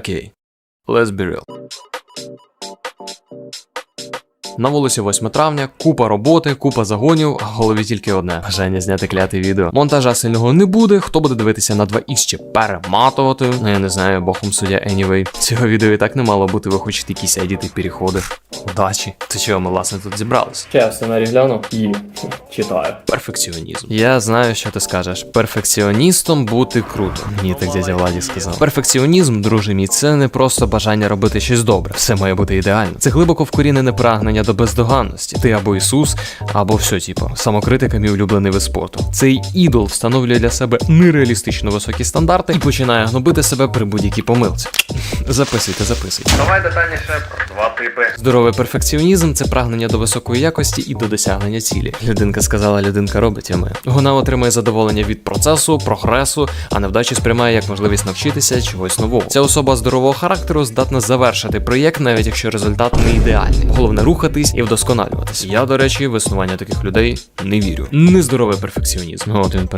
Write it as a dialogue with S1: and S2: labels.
S1: Okay, let's be real. На вулиці 8 травня, купа роботи, купа загонів, а в голові тільки одне бажання зняти кляте відео. Монтажа сильного не буде. Хто буде дивитися на 2х чи перематувати? Ну я не знаю, богом суддя anyway. Цього відео і так не мало бути, ви хочете якісь едіти переходи. Удачі. То чого ми власне тут зібрались?
S2: Ще я сценарій гляну і читаю.
S1: Перфекціонізм. Я знаю, що ти скажеш. Перфекціоністом бути круто. Мені так дядя Владі сказав. Перфекціонізм, друже мій, це не просто бажання робити щось добре. Все має бути ідеально. Це глибоко вкорінене прагнення до бездоганності. Ти або Ісус, або все, типу, самокритика мій улюблений вид спорту. Цей ідол встановлює для себе нереалістично високі стандарти і починає гнобити себе при будь-якій помилці. Записуйте, записуйте.
S3: Давай детальніше про два типи.
S1: Здоровий перфекціонізм це прагнення до високої якості і до досягнення цілі. Людинка сказала, людинка робить, а ми. Вона отримує задоволення від процесу, прогресу, а невдачі сприймає як можливість навчитися чогось нового. Ця особа здорового характеру здатна завершити проєкт, навіть якщо результат не ідеальний. Головне рухатись і вдосконалюватись. Я, до речі, в існування таких людей не вірю. Нездоровий перфекціонізм. От він